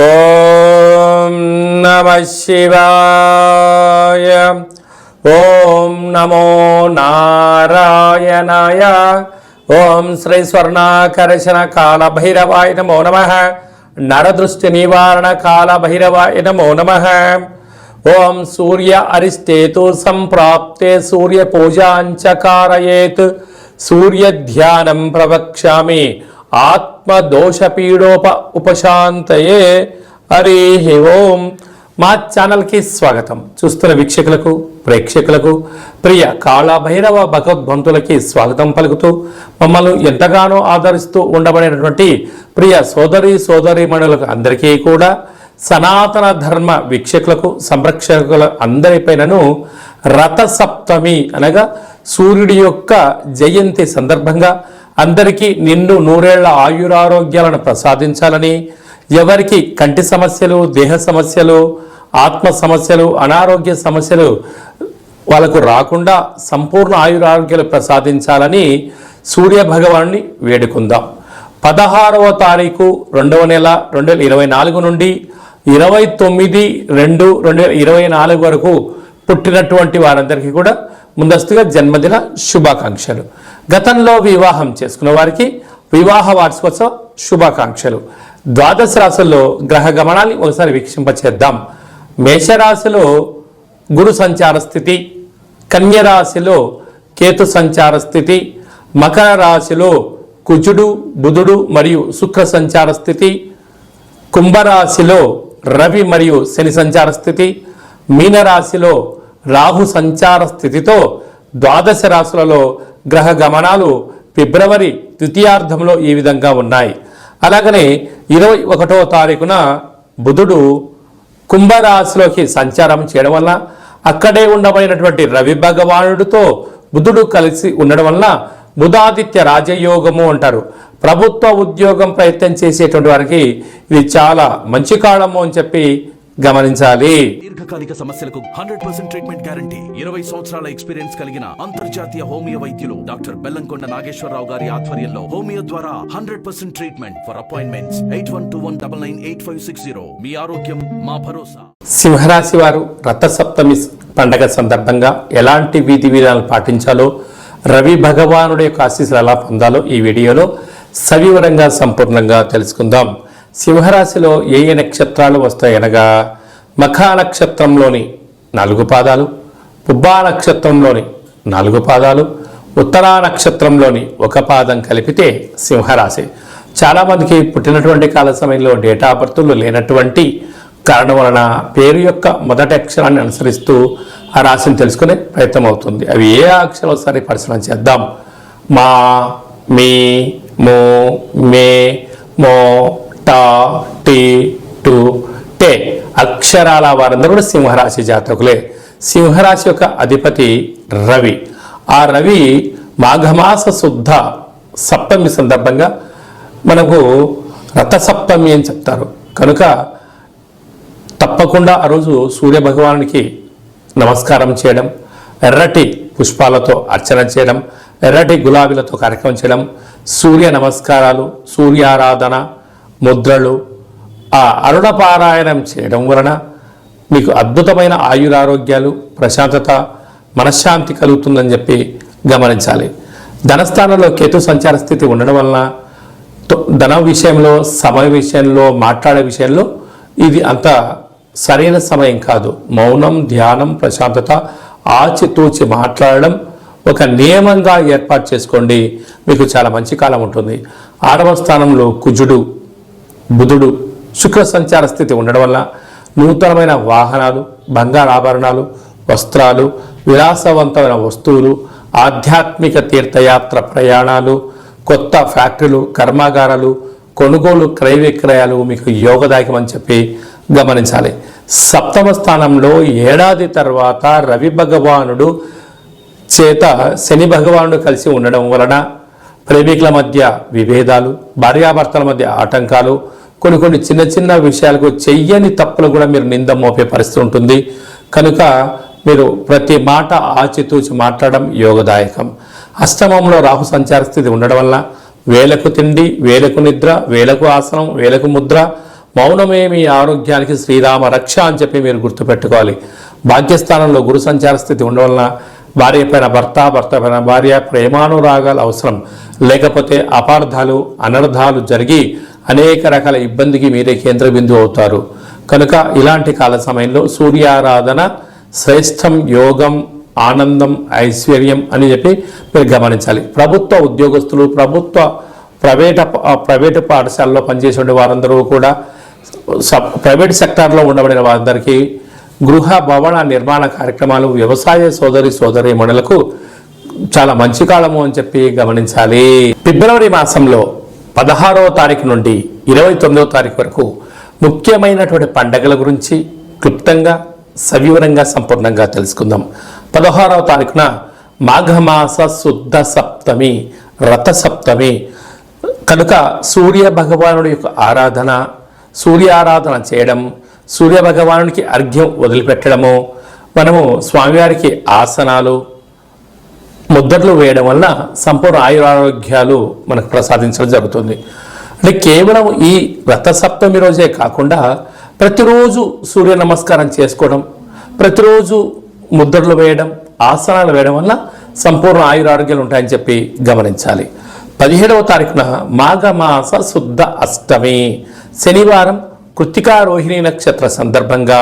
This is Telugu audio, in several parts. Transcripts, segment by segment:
ఓం నమ శివాయ. ఓం నమో నారాయణాయ. ఓం శ్రీ స్వర్ణాకర్షణ కాలభైరవాయ నమో నమ. నరదృష్టి నివారణ కాలభైరవాయ నమో నమ. ఓం సూర్య అరిష్టేతు సంప్రాప్తే సూర్య పూజాంచ కారయేత్ సూర్య ధ్యానం ప్రవక్ష్యామి. ఆత్మదోషపీడోప ఉపశాంతయే హరి ఓం. మా ఛానల్కి స్వాగతం. చూస్తున్న వీక్షకులకు ప్రేక్షకులకు ప్రియ కాళభైరవ భగవద్వంతులకి స్వాగతం పలుకుతూ మమ్మల్ని ఎంతగానో ఆదరిస్తూ ఉండబడినటువంటి ప్రియ సోదరి సోదరీమణులకు అందరికీ కూడా సనాతన ధర్మ వీక్షకులకు సంరక్షకుల అందరిపైనను రథసప్తమి అనగా సూర్యుడి యొక్క జయంతి సందర్భంగా అందరికీ నిండు నూరేళ్ళ ఆయురారోగ్యాలను ప్రసాదించాలని ఎవరికి కంటి సమస్యలు దేహ సమస్యలు ఆత్మ సమస్యలు అనారోగ్య సమస్యలు వాళ్ళకు రాకుండా సంపూర్ణ ఆయురారోగ్యాలు ప్రసాదించాలని సూర్య భగవాన్ని వేడుకుందాం. పదహారవ తారీఖు రెండవ నెల రెండు వేల ఇరవై నాలుగు నుండి ఇరవై తొమ్మిది రెండు రెండు వేల ఇరవై నాలుగు వరకు పుట్టినటువంటి వారందరికీ కూడా ముందస్తుగా జన్మదిన శుభాకాంక్షలు. గతంలో వివాహం చేసుకున్న వారికి వివాహ వార్షికోత్సవ శుభాకాంక్షలు. ద్వాదశ రాశుల్లో గ్రహ గమనాన్ని ఒకసారి వీక్షింపచేద్దాం. మేషరాశిలో గురు సంచార స్థితి కన్యరాశిలో కేతు సంచార స్థితి మకర రాశిలో కుజుడు బుధుడు మరియు శుక్ర సంచార స్థితి కుంభరాశిలో రవి మరియు శని సంచార స్థితి మీనరాశిలో రాహు సంచార స్థితితో ద్వాదశ రాశులలో గ్రహ గమనాలు ఫిబ్రవరి ద్వితీయార్థంలో ఈ విధంగా ఉన్నాయి. అలాగనే ఇరవై ఒకటో తారీఖున బుధుడు కుంభరాశిలోకి సంచారం చేయడం వల్ల అక్కడే ఉండబడినటువంటి రవి భగవానుడితో బుధుడు కలిసి ఉండడం వల్ల బుధాదిత్య రాజయోగము అంటారు. ప్రభుత్వ ఉద్యోగం ప్రయత్నం చేసేటువంటి వారికి ఇది చాలా మంచి కాలము అని చెప్పి గమనించాలి. దీర్ఘకాలిక సమస్యలకు హండ్రెడ్ పర్సెంట్ ట్రీట్మెంట్ గ్యారంటీ. ఇరవై సంవత్సరాల ఎక్స్పీరియన్స్ కలిగిన అంతర్జాతీయ హోమియో వైద్యులు డాక్టర్ బెల్లంకొండ నాగేశ్వరరావు గారి ఆధ్వర్యంలో హోమియో ద్వారా hundred percent treatment for appointments. Eight one two one double nine eight five six zero. మీ ఆరోగ్యం మా భరోసా. సింహరాశి వారు రథసప్తమి పండగ సందర్భంగా ఎలాంటి విధి విధానాలు పాటించాలో రవి భగవానుడి యొక్క ఆశీస్సులు ఎలా పొందాలో ఈ వీడియోలో సవివరంగా సంపూర్ణంగా తెలుసుకుందాం. సింహరాశిలో ఏ ఏ నక్షత్రాలు వస్తాయనగా మఖా నక్షత్రంలోని నాలుగు పాదాలు పుబ్బా నక్షత్రంలోని నాలుగు పాదాలు ఉత్తరా నక్షత్రంలోని ఒక పాదం కలిపితే సింహరాశి. చాలామందికి పుట్టినటువంటి కాల సమయంలో డేటా బర్తులు లేనటువంటి కారణం వలన పేరు యొక్క మొదటి అక్షరాన్ని అనుసరిస్తూ ఆ రాశిని తెలుసుకునే ప్రయత్నం అవుతుంది. అవి ఏ అక్షరం ఒకసారి పరిశీలన చేద్దాం. మా మీ మో మే మో టా టీ టు టే అక్షరాల వారందరూ కూడా సింహరాశి జాతకులే. సింహరాశి యొక్క అధిపతి రవి. ఆ రవి మాఘమాస శుద్ధ సప్తమి సందర్భంగా మనకు రథసప్తమి అని చెప్తారు. కనుక తప్పకుండా ఆ రోజు సూర్య భగవానునికి నమస్కారం చేయడం ఎర్రటి పుష్పాలతో అర్చన చేయడం ఎర్రటి గులాబీలతో కార్యక్రమం చేయడం సూర్య నమస్కారాలు సూర్యారాధన ముద్రలు ఆ అరుణ పారాయణం చేయడం వలన మీకు అద్భుతమైన ఆయురారోగ్యాలు ప్రశాంతత మనశ్శాంతి కలుగుతుందని చెప్పి గమనించాలి. ధనస్థానంలో కేతు సంచార స్థితి ఉండడం వలన ధన విషయంలో సమయ విషయంలో మాట్లాడే విషయంలో ఇది అంత సరైన సమయం కాదు. మౌనం ధ్యానం ప్రశాంతత ఆచితూచి మాట్లాడడం ఒక నియమంగా ఏర్పాటు చేసుకోండి. మీకు చాలా మంచి కాలం ఉంటుంది. ఆరవ స్థానంలో కుజుడు బుధుడు శుక్ర సంచార స్థితి ఉండడం వల్ల నూతనమైన వాహనాలు బంగారాభరణాలు వస్త్రాలు విలాసవంతమైన వస్తువులు ఆధ్యాత్మిక తీర్థయాత్ర ప్రయాణాలు కొత్త ఫ్యాక్టరీలు కర్మాగారాలు కొనుగోలు క్రయ విక్రయాలు మీకు యోగదాయకం అని చెప్పి గమనించాలి. సప్తమ స్థానంలో ఏడాది తర్వాత రవి భగవానుడు చేత శని భగవానుడు కలిసి ఉండడం వలన ప్రేమికుల మధ్య విభేదాలు భార్యాభర్తల మధ్య ఆటంకాలు కొన్ని కొన్ని చిన్న చిన్న విషయాలకు చెయ్యని తప్పులు కూడా మీరు నింద మోపే పరిస్థితి ఉంటుంది. కనుక మీరు ప్రతి మాట ఆచితూచి మాట్లాడడం యోగదాయకం. అష్టమంలో రాహు సంచార స్థితి ఉండడం వల్ల వేలకు తిండి వేలకు నిద్ర వేలకు ఆసనం వేలకు ముద్ర మౌనమే మీ ఆరోగ్యానికి శ్రీరామ రక్ష అని చెప్పి మీరు గుర్తుపెట్టుకోవాలి. భాగ్యస్థానంలో గురు సంచార స్థితి ఉండడం వలన భార్య పైన భర్త భర్త పైన భార్య ప్రేమానురాగాలు అవసరం. లేకపోతే అపార్థాలు అనర్థాలు జరిగి అనేక రకాల ఇబ్బందికి మీరే కేంద్ర బిందువు అవుతారు. కనుక ఇలాంటి కాల సమయంలో సూర్యారాధన శ్రేష్టం యోగం ఆనందం ఐశ్వర్యం అని చెప్పి మీరు గమనించాలి. ప్రభుత్వ ఉద్యోగస్తులు ప్రభుత్వ ప్రైవేట్ ప్రైవేటు పాఠశాలలో పనిచేసే వారందరూ కూడా సబ్ ప్రైవేట్ సెక్టార్లో ఉండబడిన వారందరికీ గృహ భవన నిర్మాణ కార్యక్రమాలు వ్యవసాయ సోదరి సోదరి మణులకు చాలా మంచి కాలము అని చెప్పి గమనించాలి. ఫిబ్రవరి మాసంలో పదహారవ తారీఖు నుండి ఇరవై తొమ్మిదవ తారీఖు వరకు ముఖ్యమైనటువంటి పండగల గురించి క్లుప్తంగా సవివరంగా సంపూర్ణంగా తెలుసుకుందాం. పదహారవ తారీఖున మాఘమాస శుద్ధ సప్తమి రథ సప్తమి. కనుక సూర్య భగవానుడి యొక్క ఆరాధన సూర్య ఆరాధన చేయడం సూర్య భగవానుడికి అర్ఘ్యం వదిలిపెట్టడము మనము స్వామివారికి ఆసనాలు ముద్రలు వేయడం వలన సంపూర్ణ ఆయురారోగ్యాలు మనకు ప్రసాదించడం జరుగుతుంది. అంటే కేవలం ఈ రథసప్తమి రోజే కాకుండా ప్రతిరోజు సూర్య నమస్కారం చేసుకోవడం ప్రతిరోజు ముద్రలు వేయడం ఆసనాలు వేయడం వల్ల సంపూర్ణ ఆయురారోగ్యాలు ఉంటాయని చెప్పి గమనించాలి. పదిహేడవ తారీఖున మాఘమాస శుద్ధ అష్టమి. శనివారం కృత్తికా రోహిణి నక్షత్ర సందర్భంగా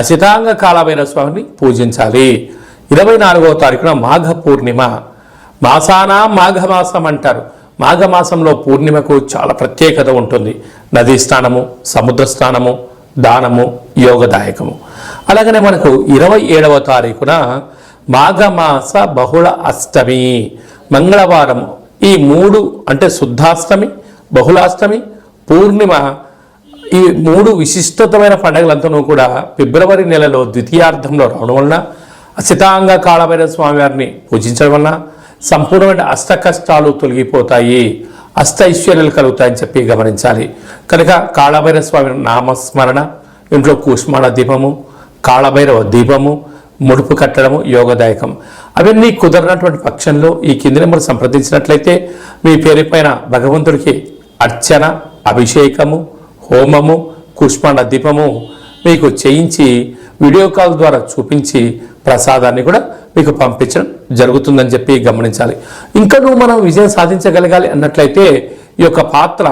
అచితాంగ కాలమైన స్వామిని పూజించాలి. ఇరవై నాలుగవ తారీఖున మాఘ పూర్ణిమ. మాసానా మాఘమాసం అంటారు. మాఘమాసంలో పూర్ణిమకు చాలా ప్రత్యేకత ఉంటుంది. నదీ స్నానము సముద్ర స్నానము దానము యోగదాయకము. అలాగనే మనకు ఇరవై ఏడవ తారీఖున మాఘమాస బహుళ అష్టమి. మంగళవారం ఈ మూడు అంటే శుద్ధాష్టమి బహుళాష్టమి పూర్ణిమ ఈ మూడు విశిష్టతమైన పండుగలంతనూ కూడా ఫిబ్రవరి నెలలో ద్వితీయార్థంలో రావడం వలన అసితాంగ కాళభైరవ స్వామివారిని పూజించడం వలన సంపూర్ణమైన అష్ట కష్టాలు తొలగిపోతాయి. అష్ట ఐశ్వర్యాలు కలుగుతాయని చెప్పి గమనించాలి. కనుక కాళభైరవ స్వామి నామస్మరణ ఇంట్లో కూష్మాణ దీపము కాళభైరవ దీపము ముడుపు కట్టడము యోగదాయకం. అవన్నీ కుదరనటువంటి పక్షంలో ఈ కింది నెంబర్ సంప్రదించినట్లయితే మీ పేరు పైన భగవంతుడికి అర్చన అభిషేకము హోమము కుష్మాణ దీపము మీకు చేయించి వీడియో కాల్ ద్వారా చూపించి ప్రసాదాన్ని కూడా మీకు పంపించడం జరుగుతుందని చెప్పి గమనించాలి. ఇంకా నువ్వు మనం విజయం సాధించగలగాలి అన్నట్లయితే ఈ యొక్క పాత్ర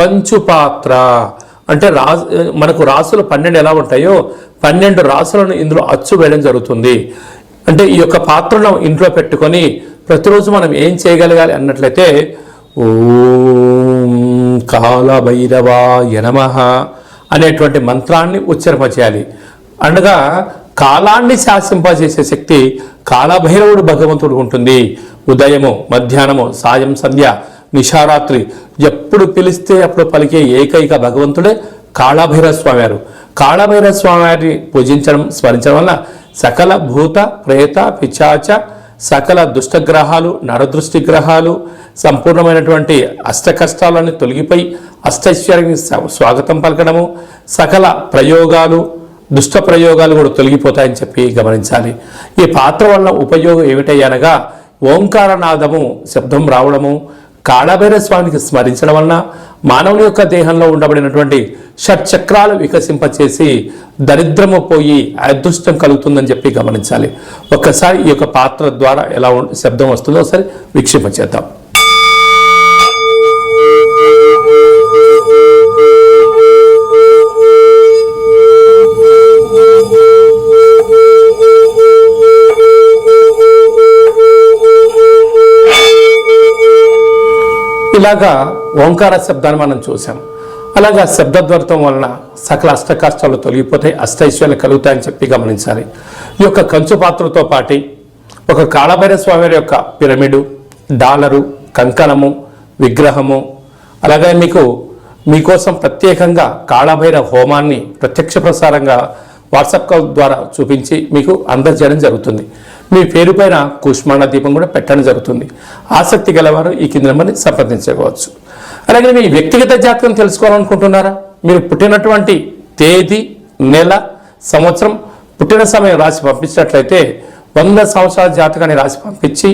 కంచు పాత్ర. అంటే రాజు మనకు రాసులు పన్నెండు ఎలా ఉంటాయో పన్నెండు రాసులను ఇందులో అచ్చు వేయడం జరుగుతుంది. అంటే ఈ యొక్క పాత్రను ఇంట్లో పెట్టుకొని ప్రతిరోజు మనం ఏం చేయగలగాలి అన్నట్లయితే ఓం కాలభైరవాయ నమ అనేటువంటి మంత్రాన్ని ఉచ్చరింపచేయాలి. అనగా కాలాన్ని శాసింపజేసే శక్తి కాలభైరవుడు భగవంతుడు ఉంటుంది. ఉదయము మధ్యాహ్నము సాయం సంధ్య నిషారాత్రి ఎప్పుడు పిలిస్తే అప్పుడు పలికే ఏకైక భగవంతుడే కాళభైరవ స్వామి వారు కాళభైరవ స్వామి వారిని పూజించడం స్మరించడం వల్ల సకల భూత ప్రేత పిచాచ సకల దుష్టగ్రహాలు నరదృష్టి గ్రహాలు సంపూర్ణమైనటువంటి అష్టకష్టాలన్నీ తొలగిపోయి అష్టైశ్వర్యానికి స్వాగతం పలకడము సకల ప్రయోగాలు దుష్ట ప్రయోగాలు కూడా తొలగిపోతాయని చెప్పి గమనించాలి. ఈ పాత్ర వల్ల ఉపయోగం ఏమిటయ్యనగా ఓంకారనాదము శబ్దం రావడము కాళభైర స్వామికి స్మరించడం వలన మానవుని యొక్క దేహంలో ఉండబడినటువంటి షట్చక్రాలు వికసింపచేసి దరిద్రము పోయి అదృష్టం కలుగుతుందని చెప్పి గమనించాలి. ఒక్కసారి ఈ యొక్క పాత్ర ద్వారా ఎలా శబ్దం వస్తుందో ఒకసారి వీక్షింపచేద్దాం. ఇలాగా ఓంకార శబ్దాన్ని మనం చూసాం. అలాగా శబ్దద్వర్తం వలన సకల అష్టకాష్టాలు తొలగిపోతే తొలగిపోతాయి అష్టైశ్వర్యాలు కలుగుతాయని చెప్పి గమనించాలి. ఈ యొక్క కంచు పాత్రతో పాటి ఒక కాళభైర స్వామి యొక్క పిరమిడు డాలరు కంకణము విగ్రహము అలాగే మీకు మీకోసం ప్రత్యేకంగా కాళభైర హోమాన్ని ప్రత్యక్ష ప్రసారంగా వాట్సాప్ కాల్ ద్వారా చూపించి మీకు అందజేయడం జరుగుతుంది. మీ పేరు పైన కుష్మాండ దీపం కూడా పెట్టడం జరుగుతుంది. ఆసక్తి గలవారు ఈ కింద నెంబర్ని సంప్రదించవచ్చు. అలాగే మీ వ్యక్తిగత జాతకం తెలుసుకోవాలనుకుంటున్నారా? మీరు పుట్టినటువంటి తేదీ నెల సంవత్సరం పుట్టిన సమయం రాసి పంపించినట్లయితే వంద సంవత్సరాల జాతకాన్ని రాసి పంపించి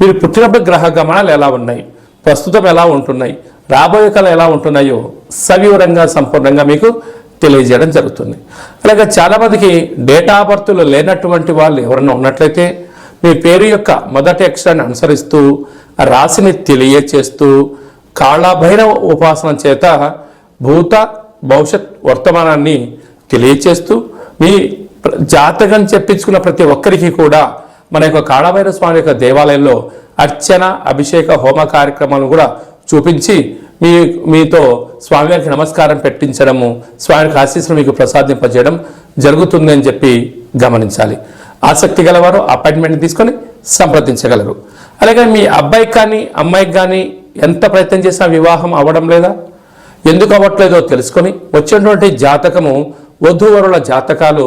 మీరు పుట్టినప్పుడు గ్రహ గమనాలు ఎలా ఉన్నాయి? ప్రస్తుతం ఎలా ఉంటున్నాయి? రాబోయే కాలం ఎలా ఉంటున్నాయో సవివరంగా సంపూర్ణంగా మీకు తెలియజేయడం జరుగుతుంది. అలాగే చాలామందికి డేటా ఆఫ్ బర్త్లు లేనటువంటి వాళ్ళు ఎవరైనా ఉన్నట్లయితే మీ పేరు యొక్క మొదటి అక్షరాన్ని అనుసరిస్తూ రాశిని తెలియచేస్తూ కాళభైరవ ఉపాసన చేత భూత భవిష్యత్ వర్తమానాన్ని తెలియచేస్తూ మీ జాతకం చెప్పించుకున్న ప్రతి ఒక్కరికి కూడా మన యొక్క కాళభైరవ స్వామి యొక్క దేవాలయంలో అర్చన అభిషేక హోమ కార్యక్రమాలను కూడా చూపించి మీ మీతో స్వామివారికి నమస్కారం పెట్టించడము స్వామికి ఆశీస్సులు మీకు ప్రసాదింపజేయడం జరుగుతుంది అని చెప్పి గమనించాలి. ఆసక్తి గలవారు అపాయింట్మెంట్ తీసుకొని సంప్రదించగలరు. అలాగే మీ అబ్బాయికి కానీ అమ్మాయికి కానీ ఎంత ప్రయత్నం చేసినా వివాహం అవ్వడం లేదా? ఎందుకు అవ్వట్లేదో తెలుసుకొని వచ్చినటువంటి జాతకము వధూవరుల జాతకాలు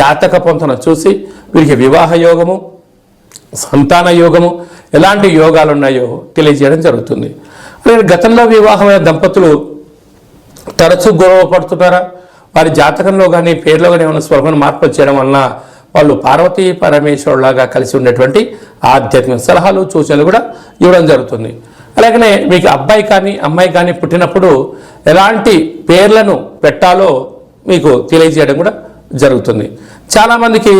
జాతక పొంతన చూసి వీరికి వివాహ యోగము సంతాన యోగము ఎలాంటి యోగాలు ఉన్నాయో తెలియజేయడం జరుగుతుంది. అలాగే గతంలో వివాహమైన దంపతులు తరచూ గౌరవపడుతున్నారా వారి జాతకంలో కానీ పేర్లో కానీ ఏమైనా స్వరమైన మార్పులు చేయడం వలన వాళ్ళు పార్వతీ పరమేశ్వరులాగా కలిసి ఉండేటువంటి ఆధ్యాత్మిక సలహాలు సూచనలు కూడా ఇవ్వడం జరుగుతుంది. అలాగనే మీకు అబ్బాయి కానీ అమ్మాయి కానీ పుట్టినప్పుడు ఎలాంటి పేర్లను పెట్టాలో మీకు తెలియజేయడం కూడా జరుగుతుంది. చాలామందికి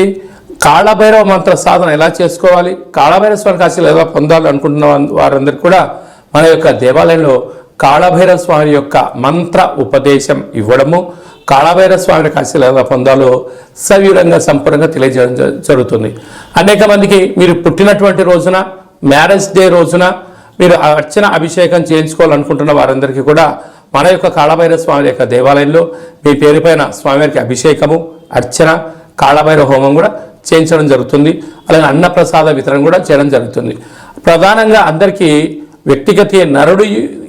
కాళభైరవ మంత్ర సాధన ఎలా చేసుకోవాలి? కాళభైరవ స్వామి కాశీలు ఎలా పొందాలి అనుకుంటున్న వారందరికీ కూడా మన యొక్క దేవాలయంలో కాళభైరవ స్వామి యొక్క మంత్ర ఉపదేశం ఇవ్వడము కాళభైరవ స్వామిని కాశీలు ఎలా పొందాలో సవివరంగా సంపూర్ణంగా తెలియజేయడం జరుగుతుంది. అనేక మందికి మీరు పుట్టినటువంటి రోజున మ్యారేజ్ డే రోజున మీరు ఆ అర్చన అభిషేకం చేయించుకోవాలనుకుంటున్న వారందరికీ కూడా మన యొక్క కాళభైరవ స్వామి యొక్క దేవాలయంలో మీ పేరుపైన స్వామివారికి అభిషేకము అర్చన కాళభైరవ హోమం కూడా చేయించడం జరుగుతుంది. అలాగే అన్నప్రసాద వితరణ కూడా చేయడం జరుగుతుంది. ప్రధానంగా అందరికీ వ్యక్తిగత నరుడు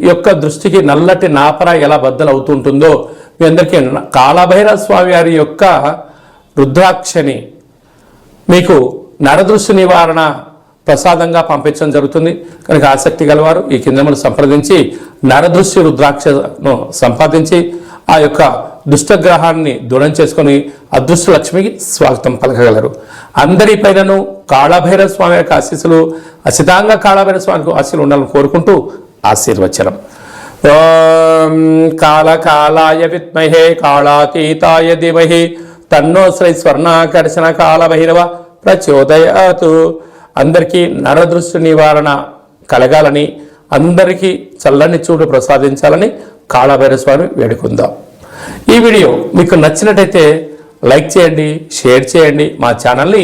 యొక్క దృష్టికి నల్లటి నాపర ఎలా బద్దలవుతుంటుందో మీ అందరికీ కాళభైరవ స్వామి వారి యొక్క రుద్రాక్షని మీకు నరదృష్టి నివారణ ప్రసాదంగా పంపించడం జరుగుతుంది. కనుక ఆసక్తి గలవారు ఈ కిందములు సంప్రదించి నరదృష్టి రుద్రాక్షను సంపాదించి ఆ యొక్క దుష్టగ్రహాన్ని దూరం చేసుకొని అదృష్ట లక్ష్మికి స్వాగతం పలకగలరు. అందరిపైనను కాళభైరవ స్వామి యొక్క ఆశీస్సులు అసితంగా కాళభైరవ స్వామికి ఆశీస్సులు ఉండాలని కోరుకుంటూ ఆశీర్వచనం. ఓం కాళకాలాయ విద్మహే కాళాతీతాయ ధీమహి తన్నో శ్రీ స్వర్ణాకర్షణ కాళభైరవ ప్రచోదయాతు. అందరికీ నరదృష్టి నివారణ కలగాలని అందరికీ చల్లని చూడు ప్రసాదించాలని కాళభైరవ స్వామి వేడుకుందాం. ఈ వీడియో మీకు నచ్చినట్టయితే లైక్ చేయండి షేర్ చేయండి మా ఛానల్ని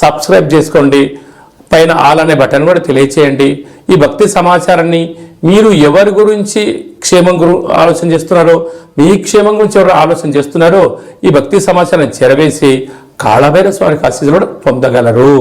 సబ్స్క్రైబ్ చేసుకోండి. పైన ఆల్ అనే బటన్ కూడా తెలియచేయండి. ఈ భక్తి సమాచారాన్ని మీరు ఎవరి గురించి క్షేమం గురు ఆలోచన చేస్తున్నారో మీ క్షేమం గురించి ఎవరు ఆలోచన చేస్తున్నారో ఈ భక్తి సమాచారాన్ని చెరవేసి కాళభైర స్వామి ఆశీస్సులు కూడా పొందగలరు.